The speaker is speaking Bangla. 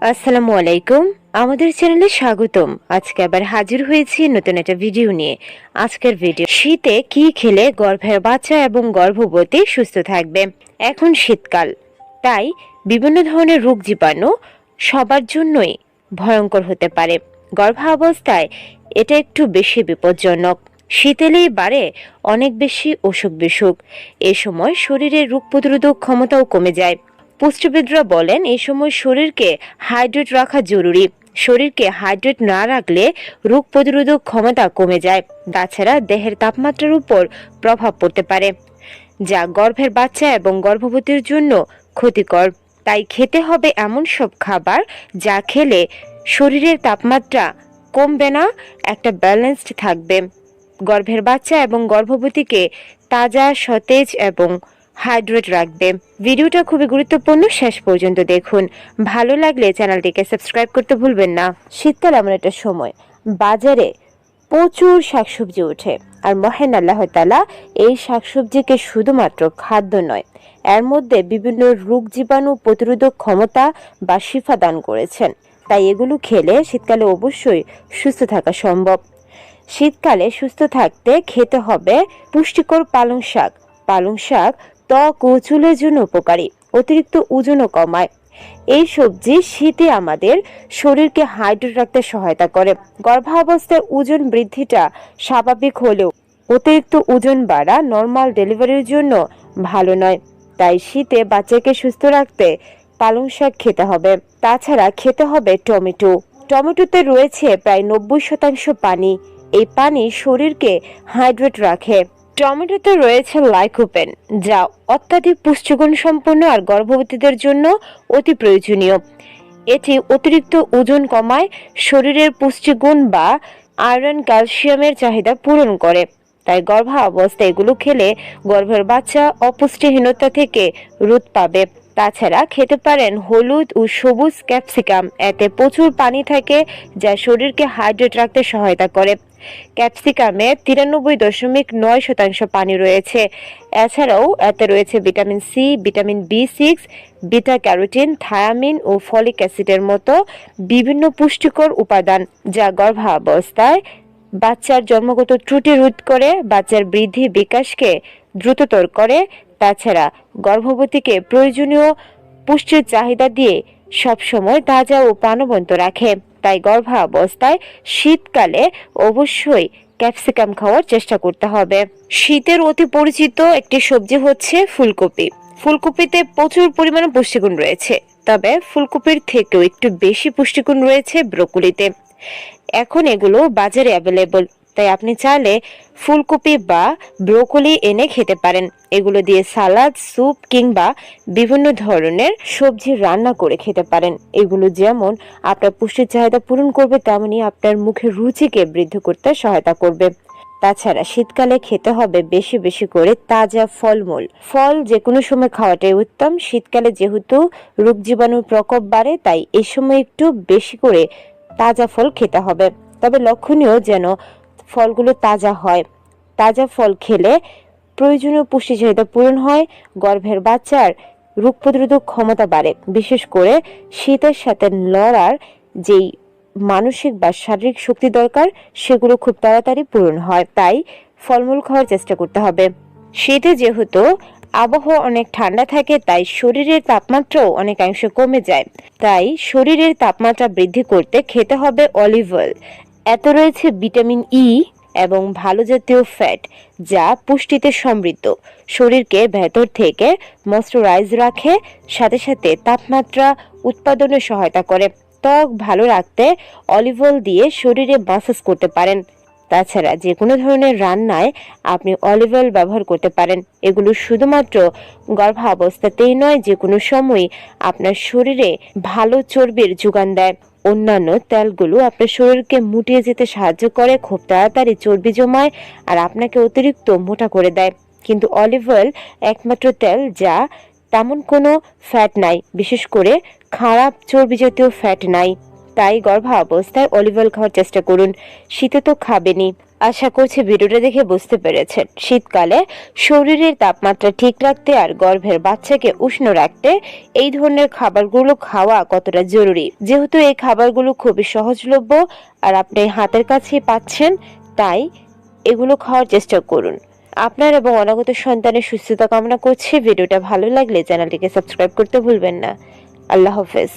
আসসালামু আলাইকুম। আমাদের চ্যানেলে স্বাগতম। আজকে আবার হাজির হয়েছি নতুন একটা ভিডিও নিয়ে। আজকের ভিডিও, শীতে কি খেলে গর্ভের বাচ্চা এবং গর্ভবতী সুস্থ থাকবে? এখন শীতকাল। তাই বিভিন্ন ধরনের রোগ জীবাণু সবার জন্যই ভয়ঙ্কর হতে পারে। গর্ভাবস্থায় এটা একটু বেশি বিপজ্জনক। শীতেলেই বাড়ে অনেক বেশি অসুখ বিসুখ এ সময় শরীরের রোগ প্রতিরোধক ক্ষমতাও কমে যায়। পুষ্টিবিদরা বলেন এই সময় শরীরকে হাইড্রেট রাখা জরুরি। শরীরকে হাইড্রেট না রাখলে রোগ প্রতিরোধক ক্ষমতা কমে যায়। তাছাড়া দেহের তাপমাত্রার উপর প্রভাব পড়তে পারে, যা গর্ভের বাচ্চা এবং গর্ভবতীর জন্য ক্ষতিকর। তাই খেতে হবে এমন সব খাবার যা খেলে শরীরের তাপমাত্রা কমবে না, একটা ব্যালেন্সড থাকবে। গর্ভের বাচ্চা এবং গর্ভবতীকে তাজা, সতেজ এবং হাইড্রেট রাখবে। ভিডিওটা খুবই গুরুত্বপূর্ণ, শেষ পর্যন্ত দেখুন। ভালো লাগলে চ্যানেলটিকে সাবস্ক্রাইব করতে ভুলবেন না। শীতকাল এমন একটা সময়। বাজারে প্রচুর শাকসবজি ওঠে। আর মহেন আল্লাহ তালা এই শাকসবজিকে শুধুমাত্র খাদ্য নয়, এর মধ্যে বিভিন্ন রোগ জীবাণু প্রতিরোধক ক্ষমতা বা শিফা দান করেছেন। তাই এগুলো খেলে শীতকালে অবশ্যই সুস্থ থাকা সম্ভব। শীতকালে সুস্থ থাকতে খেতে হবে পুষ্টিকর পালং শাক। পালং শাক ত্বক ও চুলের জন্য উপকারী। অতিরিক্ত ওজনও কমায়। এই সবজি শীতে আমাদের শরীরকে হাইড্রেট রাখতে সহায়তা করে। গর্ভাবস্থায় ওজন বৃদ্ধিটা স্বাভাবিক হলেও অতিরিক্ত ওজন বাড়া নর্মাল ডেলিভারির জন্য ভালো নয়। তাই শীতে বাচ্চাকে সুস্থ রাখতে পালং শাক খেতে হবে। তাছাড়া খেতে হবে টমেটো। টমেটোতে রয়েছে প্রায় নব্বই শতাংশ পানি। এই পানি শরীরকে হাইড্রেট রাখে। টমেটোতে রয়েছে লাইকোপেন, যা অত্যাধিক পুষ্টিগুণ সম্পন্ন আর গর্ভবতীদের জন্য অতি প্রয়োজনীয়। এটি অতিরিক্ত ওজন কমায়, শরীরের পুষ্টিগুণ বা আয়রন ক্যালসিয়ামের চাহিদা পূরণ করে। তাই গর্ভাবস্থায় এগুলো খেলে গর্ভের বাচ্চা অপুষ্টিহীনতা থেকে রোধ পাবে। তাছাড়া খেতে পারেন হলুদ ও সবুজ ক্যাপসিকাম, এতে প্রচুর পানি থাকে, যা শরীরকে হাইড্রেট রাখতে সহায়তা করে। ক্যাপসিকামে তিরানব্বই দশমিক নয় শতাংশ পানি রয়েছে। এছাড়াও এতে রয়েছে vitamin C vitamin B six beta carotene thiamine ও ফলিক অ্যাসিডের মতো বিভিন্ন পুষ্টিকর উপাদান, যা গর্ভাবস্থায় বাচ্চার জন্মগত ত্রুটি রোধ করে, বাচ্চার বৃদ্ধি বিকাশকে দ্রুততর করে। তাছাড়া গর্ভবতীকে প্রয়োজনীয় পুষ্টির চাহিদা দিয়ে সবসময় তাজা ও প্রাণবন্ত রাখে। তাই গর্ভাবস্থায় শীতকালে অবশ্যই ক্যাপসিকাম খাওয়ার চেষ্টা করতে হবে। শীতের অতি পরিচিত একটি সবজি হচ্ছে ফুলকপি। ফুলকপিতে প্রচুর পরিমাণে পুষ্টিগুণ রয়েছে, তবে ফুলকপির থেকেও একটু বেশি পুষ্টিগুণ রয়েছে ব্রোকলিতে। এখন এগুলো বাজারে অ্যাভেলেবল তাই আপনি চাইলে ফুলকপি বা ব্রোকলি এনে খেতে পারেন। এগুলো দিয়ে সালাদ, স্যুপ কিংবা বিভিন্ন ধরনের সবজি রান্না করে খেতে পারেন। এগুলো যেমন আপনার পুষ্টির চাহিদা পূরণ করবে, তেমনি আপনার মুখের রুচিকে বৃদ্ধি করতে সহায়তা করবে। তাছাড়া শীতকালে খেতে হবে বেশি বেশি করে তাজা ফলমূল। ফল যে কোনো সময় খাওয়াটাই উত্তম। শীতকালে যেহেতু রোগ জীবাণুর প্রকোপ বাড়ে, তাই এই সময় একটু বেশি করে তাজা ফল খেতে হবে। তবে লক্ষণীয় যেন ফলগুলো তাজা হয়। তাজা ফল খেলে প্রয়োজনীয় পুষ্টি চাহিদা পূরণ হয়, গর্ভের বাচ্চার রোগ প্রতিরোধক ক্ষমতা বাড়ে। বিশেষ করে শীতের সাথে লড়ার যেই মানসিক বা শারীরিক শক্তি দরকার, সেগুলো খুব তাড়াতাড়ি পূরণ হয়। তাই ফলমূল খাওয়ার চেষ্টা করতে হবে। শীতে যেহেতু আবহাওয়া অনেক ঠান্ডা থাকে, তাই শরীরের তাপমাত্রাও অনেকাংশে কমে যায়। তাই শরীরের তাপমাত্রা বৃদ্ধি করতে খেতে হবে অলিভ অয়েল। এত রয়েছে ভিটামিন ই এবং ভালো জাতীয় ফ্যাট যা পুষ্টিতে সমৃদ্ধ। শরীরকে ভেতর থেকে ময়শ্চারাইজ রাখে, সাথে সাথে তাপমাত্রা উৎপাদনে সহায়তা করে। ত্বক ভালো রাখতে অলিভ অয়েল দিয়ে শরীরে মাসাজ করতে পারেন। তাছাড়া যে কোনো ধরনের রান্নায় আপনি অলিভ অয়েল ব্যবহার করতে পারেন। এগুলো শুধুমাত্র গর্ভাবস্থাতেই নয় যে কোনো সময় আপনার শরীরে ভালো চর্বির যোগান দেয়। অন্যান্য তেলগুলো আপনার শরীরকে মুটিয়ে যেতে সাহায্য করে, খুব তাড়াতাড়ি চর্বি জমায় আর আপনাকে অতিরিক্ত মোটা করে দেয়। কিন্তু অলিভ অয়েল একমাত্র তেল যা তেমন কোনো ফ্যাট নাই, বিশেষ করে খারাপ চর্বি জাতীয় ফ্যাট নাই। তাই গর্ভাবস্থায় অলিভ অয়েল খাওয়ার চেষ্টা করুন। শীতে তো খাবেনই। আশা করছি ভিডিওটা দেখে বুঝতে পেরেছেন। শীতকালে শরীরের তাপমাত্রা ঠিক রাখতে আর গর্ভের বাচ্চাকে উষ্ণ রাখতে এই ধরনের খাবারগুলো খাওয়া কতটা জরুরি? যেহেতু এই খাবারগুলো খুবই সহজলভ্য আর আপনি হাতের কাছেই পাচ্ছেন, তাই এগুলো খাওয়ার চেষ্টা করুন। আপনার এবং অনাগত সন্তানের সুস্থতা কামনা করছি। ভিডিওটা ভালো লাগলে চ্যানেলটিকে সাবস্ক্রাইব করতে ভুলবেন না। আল্লাহ হাফেজ।